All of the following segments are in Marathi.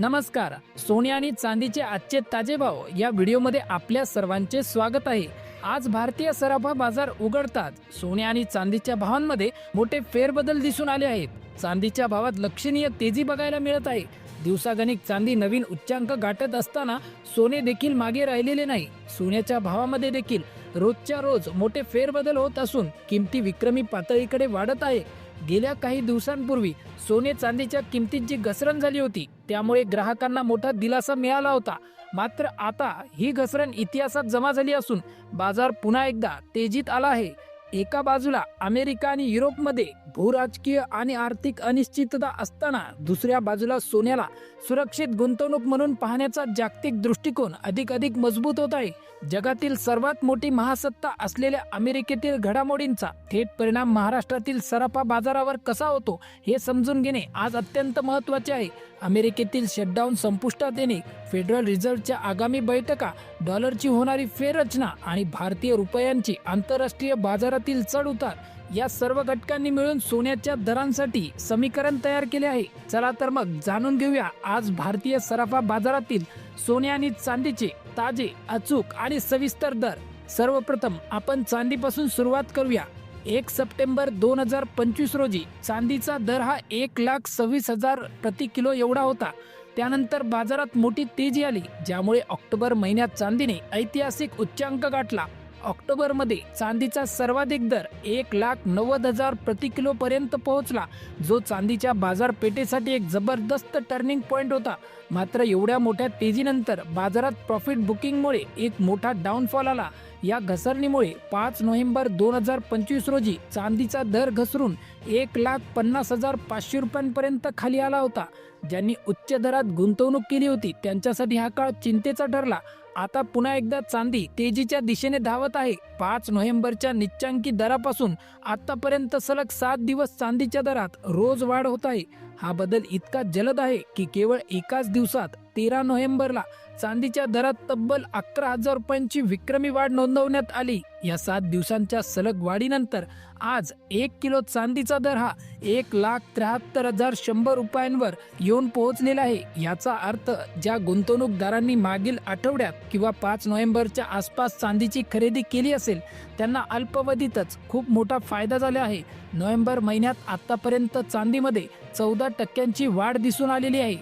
नमस्कार. सोने आणि चांदीचे आजचे ताजे भाव या व्हिडिओमध्ये आपल्या सर्वांचे स्वागत आहे. आज भारतीय सराफा बाजार उघडतात. सोने आणि चांदीच्या भावांमध्ये मोठे फेरबदल दिसून आले आहेत. चांदीच्या भावात लक्षणीय तेजी बघायला मिळत आहे. दिवसागणिक चांदी नवीन उच्चांक गाठत असताना सोने देखील मागे राहिलेले नाही. सोन्याच्या भावामध्ये देखील रोजच्या रोज मोठे फेरबदल होत असून किमती विक्रमी पातळीकडे वाढत आहे. गेल्या काही दिवसांपूर्वी सोने चांदीच्या किमतीत जी घसरण झाली होती त्यामुळे ग्राहकांना मोठा दिलासा मिळाला होता. मात्र आता ही घसरण इतिहासात जमा झाली असून बाजार पुन्हा एकदा तेजीत आला आहे. एका बाजूला अमेरिका आणि युरोपमध्ये भूराजकीय आणि आर्थिक अनिश्चितता असताना दुसऱ्या बाजूला सोन्याला सुरक्षित गुंतवणूक म्हणून पाहण्याचा जागतिक दृष्टिकोन अधिक अधिक मजबूत होत आहे. जगातील सर्वात मोठी महासत्ता असलेल्या अमेरिकेतील घडामोडींचा थेट परिणाम महाराष्ट्रातील सराफा बाजारावर कसा होतो हे समजून घेणे आज अत्यंत महत्त्वाचे आहे. अमेरिकेतील शटडाऊन संपुष्टात येणे फेडरल रिझर्व्हच्या आगामी बैठका डॉलरची होणारी फेररचना आणि भारतीय रुपयांची आंतरराष्ट्रीय बाजारातील चढ उतार. या सर्व घटकांनी मिळून सोन्याच्या दरांसाठी समीकरण तयार केले आहे. चला तर मग जाणून घेऊया आज भारतीय सराफा बाजारातील सोने आणि चांदीचे ताजे अचूक आणि सविस्तर दर. सर्वप्रथम आपण चांदीपासून सुरुवात करूया. एक सप्टेंबर दोन हजार पंचवीस रोजी चांदीचा दर हा एक लाख सव्वीस हजार प्रति किलो एवढा होता. त्यानंतर बाजारात मोठी तेजी आली ज्यामुळे ऑक्टोबर महिन्यात चांदीने ऐतिहासिक उच्चांक गाठला. ऑक्टोबरमध्ये चांदीचा सर्वाधिक दर एक लाख नव्वद हजार प्रति किलोपर्यंत पोहोचला जो चांदीच्या बाजारपेठेसाठी एक जबरदस्त टर्निंग पॉईंट होता. मात्र एवढ्या मोठ्या तेजीनंतर बाजारात प्रॉफिट बुकिंगमुळे एक मोठा डाऊनफॉल आला. या घसरणीमुळे पाच नोव्हेंबर दोन हजार पंचवीस रोजी चांदीचा दर घसरून एक लाख पन्नास हजार पाचशे रुपयांपर्यंत खाली आला होता. ज्यांनी उच्च दरात गुंतवणूक केली होती त्यांच्यासाठी हा काळ चिंतेचा ठरला. आता पुन्हा एकदा चांदी तेजीच्या दिशेने धावत आहे. पाच नोव्हेंबरच्या निच्चांकी दरापासून आतापर्यंत सलग सात दिवस चांदीच्या दरात रोज वाढ होत आहे. हा बदल इतका जलद आहे की केवळ एकाच दिवसात तेरा नोव्हेंबरला चांदीच्या दरात तब्बल अकरा हजार रुपयांची विक्रमी वाढ नोंदवण्यात आली. या सात दिवसांच्या सलग वाढीनंतर आज एक किलो चांदीचा दर हा एक लाख त्र्याहत्तर हजार शंभर रुपयांवर येऊन पोहोचलेला आहे. याचा अर्थ ज्या गुंतवणूकदारांनी मागील आठवड्यात किंवा पाच नोव्हेंबरच्या आसपास चांदीची खरेदी केली असेल त्यांना अल्पावधीतच खूप मोठा फायदा झाला आहे. नोव्हेंबर महिन्यात आतापर्यंत चांदीमध्ये चौदा टक्क्यांची वाढ दिसून आलेली आहे.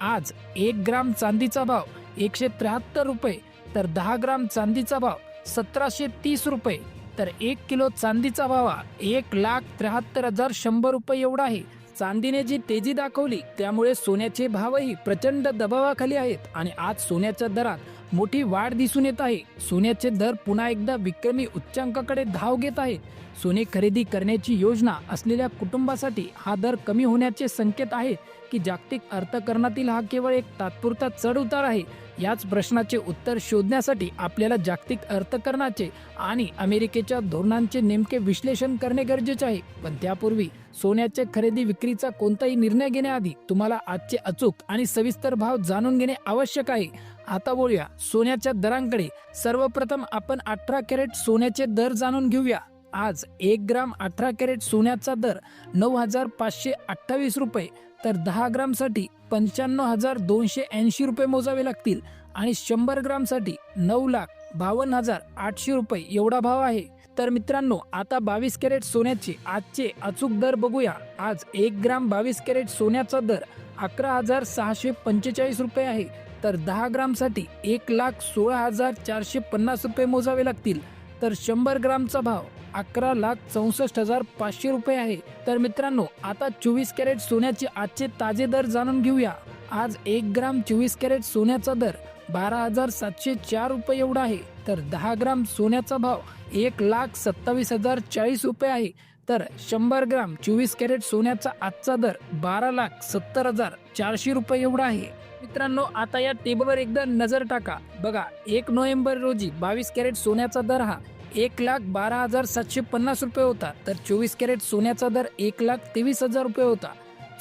आज एक ग्राम चांदीचा भाव एकशे त्र्याहत्तर रुपये तर दहा ग्राम चांदीचा भाव सतराशे तीस रुपये तर एक किलो चांदीचा भाव हा एक लाख त्र्याहत्तर हजार शंभर रुपये एवढा आहे. चांदीने जी तेजी दाखवली त्यामुळे सोन्याचे भावही प्रचंड दबावाखाली आहेत आणि आज सोन्याच्या दरात मोठी वाढ दिसून येत आहे. सोन्याचे दर पुन्हा एकदा विक्रमी उच्चांकाकडे धाव घेत आहेत. सोने खरेदी करण्याची योजना असलेल्या कुटुंबासाठी हा दर कमी होण्याचे संकेत आहेत. की जागतिक अर्थकारणातील हा केवळ एक तात्पुरता चढ उतार आहे. याच प्रश्नाचे उत्तर शोधण्यासाठी आपल्याला जागतिक अर्थकारणाचे आणि अमेरिकेच्या धोरणांचे नेमके विश्लेषण करणे गरजेचे आहे. पण त्यापूर्वी सोन्याच्या खरेदी विक्रीचा कोणताही निर्णय घेण्याआधी तुम्हाला आजचे अचूक आणि सविस्तर भाव जाणून घेणे आवश्यक आहे. आता बोलूया. सोन्याच्या दरांकडे सर्वप्रथम आपण अठरा कॅरेट सोन्याचे दर जाणून घेऊया. आज एक ग्राम अठरा कॅरेट सोन्याचा दर नऊ हजार पाचशे अठ्ठावीस रुपये. तर दहा ग्रामसाठी पंच्याण्णव हजार दोनशे ऐंशी रुपये मोजावे लागतील आणि शंभर ग्रामसाठी नऊ लाख बावन्न हजार आठशे रुपये एवढा भाव आहे. तर मित्रांनो आता बावीस कॅरेट सोन्याचे आजचे अचूक दर बघूया. आज एक ग्राम बावीस कॅरेट सोन्याचा दर अकरा हजार सहाशे पंचेचाळीस रुपये आहे. तर दहा ग्रामसाठी एक लाख सोळा हजार चारशे पन्नास रुपये मोजावे लागतील. तर शंभर ग्रामचा भाव अकरा लाख चौसष्ट हजार पाचशे रुपये आहे. तर मित्रांनो आता चोवीस कॅरेट सोन्याचे आजचे ताजे दर जाणून घेऊया. आज एक ग्राम चोवीस कॅरेट सोन्याचा दर बारा हजार सातशे चार रुपये एवढा आहे. तर दहा ग्राम सोन्याचा भाव एक लाख सत्तावीस हजार चाळीस रुपये आहे. तर शंभर ग्राम चोवीस कॅरेट सोन्याचा आजचा दर बारा लाख सत्तर हजार चारशे रुपये एवढा आहे. मित्रांनो आता या टेबलवर एकदा नजर टाका. बघा एक नोव्हेंबर रोजी बावीस कॅरेट सोन्याचा दर हा एक लाख बारा हजार सातशे पन्नास रुपये होता तर चोवीस कॅरेट सोन्याचा दर एक लाख तेवीस हजार रुपये होता.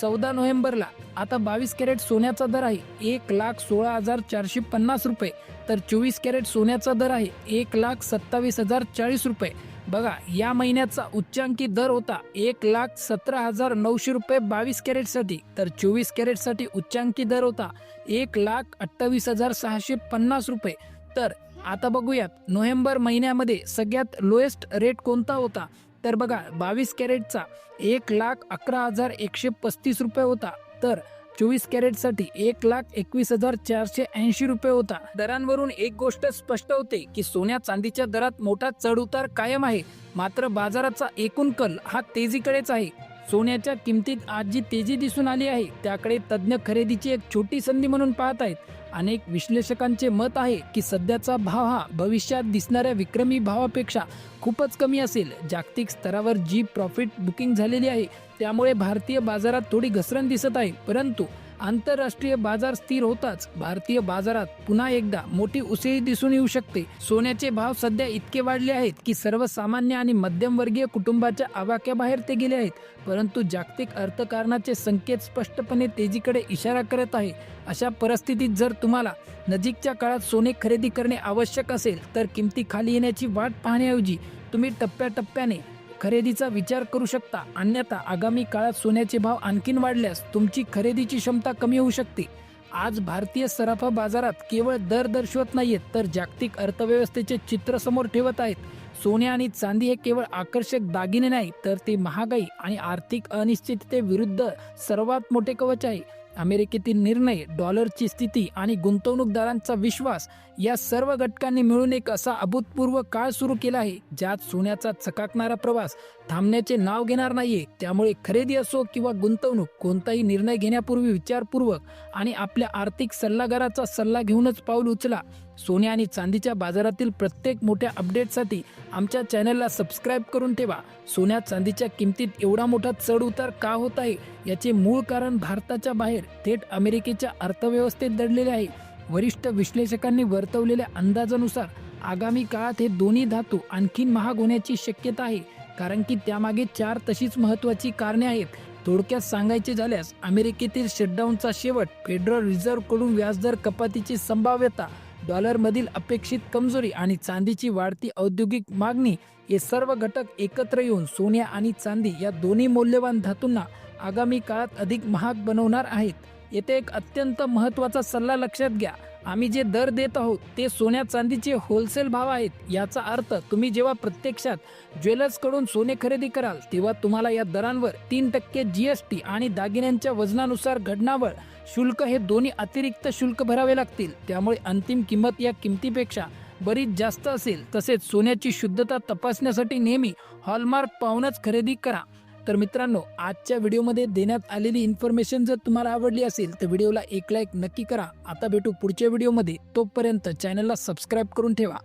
चौदा नोव्हेंबरला आता बावीस कॅरेट सोन्याचा दर आहे एक लाख सोळा हजार चारशे पन्नास रुपये तर चोवीस कॅरेट सोन्याचा दर आहे एक लाख सत्तावीस हजार चाळीस रुपये. बघा या महिन्याचा उच्चांकी दर होता एक लाख सतरा हजार नऊशे रुपये बावीस कॅरेटसाठी तर चोवीस कॅरेटसाठी उच्चांकी दर होता एक लाख अठ्ठावीस हजार सहाशे पन्नास रुपये. तर आता बघूयात. नोव्हेंबर महिन्यामध्ये सगळ्यात लोएस्ट रेट कोणता होता? तर बघा बावीस कॅरेटचा एक लाख अकरा हजार एकशे पस्तीस रुपये होता. तर चोवीस कॅरेटसाठी एक लाख एकवीस हजार चारशे ऐंशी रुपये होता. दरांवरून एक गोष्ट स्पष्ट होते की सोन्या चांदीच्या दरात मोठा चढउतार कायम आहे. मात्र बाजाराचा एकूण कल हा तेजीकडेच आहे. सोन्याच्या किमतीत आज जी तेजी दिसून आली आहे त्याकडे तज्ज्ञ खरेदीची एक छोटी संधी म्हणून पाहत आहेत. अनेक विश्लेषकांचे मत आहे की सध्याचा भाव हा भविष्यात दिसणाऱ्या विक्रमी भावापेक्षा खूपच कमी असेल. जागतिक स्तरावर जी प्रॉफिट बुकिंग झालेली आहे त्यामुळे भारतीय बाजारात थोडी घसरण दिसत आहे. परंतु आंतरराष्ट्रीय बाजार स्थिर होताच. भारतीय बाजारात पुन्हा एकदा मोठी उसळी दिसून येऊ शकते. सोन्याचे भाव सध्या इतके वाढले आहेत की सर्वसामान्य आणि मध्यमवर्गीय कुटुंबाच्या आवाक्याबाहेर ते गेले आहेत. परंतु जागतिक अर्थकारणाचे संकेत स्पष्टपणे तेजीकडे इशारा करत आहे. अशा परिस्थितीत जर तुम्हाला नजीकच्या काळात सोने खरेदी करणे आवश्यक असेल तर किमती खाली येण्याची वाट पाहण्याऐवजी तुम्ही टप्प्याटप्प्याने खरेदीचा विचार करू शकता. अन्यथा आगामी काळात सोन्याचे भाव आणखीन वाढल्यास तुमची खरेदीची क्षमता कमी होऊ शकते. आज भारतीय सराफा बाजारात केवळ दर दर्शवत नाहीयेत तर जागतिक अर्थव्यवस्थेचे चित्र समोर ठेवत आहेत. सोने आणि चांदी हे केवळ आकर्षक दागिने नाही तर ते महागाई आणि आर्थिक अनिश्चिततेविरुद्ध सर्वात मोठे कवच आहे. अमेरिकेतील निर्णय डॉलरची स्थिती आणि गुंतवणूकदारांचा विश्वास या सर्व घटकांनी मिळून एक असा अभूतपूर्व काळ सुरू केला आहे ज्यात सोन्याचा चकाकणारा प्रवास थांबण्याचे नाव घेणार नाहीये. त्यामुळे खरेदी असो किंवा गुंतवणूक कोणताही निर्णय घेण्यापूर्वी विचारपूर्वक आणि आपल्या आर्थिक सल्लागाराचा सल्ला घेऊनच पाऊल उचला. सोने आणि चांदीच्या बाजारातील प्रत्येक मोठ्या अपडेटसाठी आमच्या चॅनलला सबस्क्राईब करून ठेवा. सोन्या चांदीच्या किमतीत एवढा मोठा चढ उतार का होत आहे? याचे मूळ कारण भारताच्या बाहेर थेट अमेरिकेच्या अर्थव्यवस्थेत दडलेले आहे. वरिष्ठ विश्लेषकांनी वर्तवलेल्या अंदाजानुसार आगामी काळात हे दोन्ही धातू आणखीन महाग होण्याची शक्यता आहे. कारण की त्यामागे चार तशीच महत्त्वाची कारणे आहेत. थोडक्यात सांगायचे झाल्यास अमेरिकेतील शटडाऊनचा शेवट फेडरल रिझर्व्हकडून व्याजदर कपातीची संभाव्यता डॉलरमधील अपेक्षित कमजोरी आणि चांदीची वाढती औद्योगिक मागणी हे सर्व घटक एकत्र येऊन सोन्या आणि चांदी या दोन्ही मौल्यवान धातूंना आगामी काळात अधिक महाग बनवणार आहेत. येथे एक अत्यंत महत्त्वाचा सल्ला लक्षात घ्या. आम्ही जे दर देत आहोत ते सोन्या चांदीचे होलसेल भाव आहेत. याचा अर्थ तुम्ही जेव्हा प्रत्यक्षात ज्वेलर्सकडून सोने खरेदी कराल तेव्हा तुम्हाला या दरांवर तीन टक्के जी एस टी आणि दागिन्यांच्या वजनानुसार घडणावळ शुल्क हे दोन्ही अतिरिक्त शुल्क भरावे लागतील. त्यामुळे अंतिम किंमत या किमतीपेक्षा बरीच जास्त असेल. तसेच सोन्याची शुद्धता तपासण्यासाठी नेहमी हॉलमार्क पाहूनच खरेदी करा. तर मित्रांनो आजच्या व्हिडिओमध्ये देण्यात आलेली इन्फॉर्मेशन जर तुम्हाला आवडली असेल तर व्हिडिओला एक लाईक नक्की करा. आता भेटू पुढच्या व्हिडिओमध्ये. तोपर्यंत चॅनलला सबस्क्राईब करून ठेवा.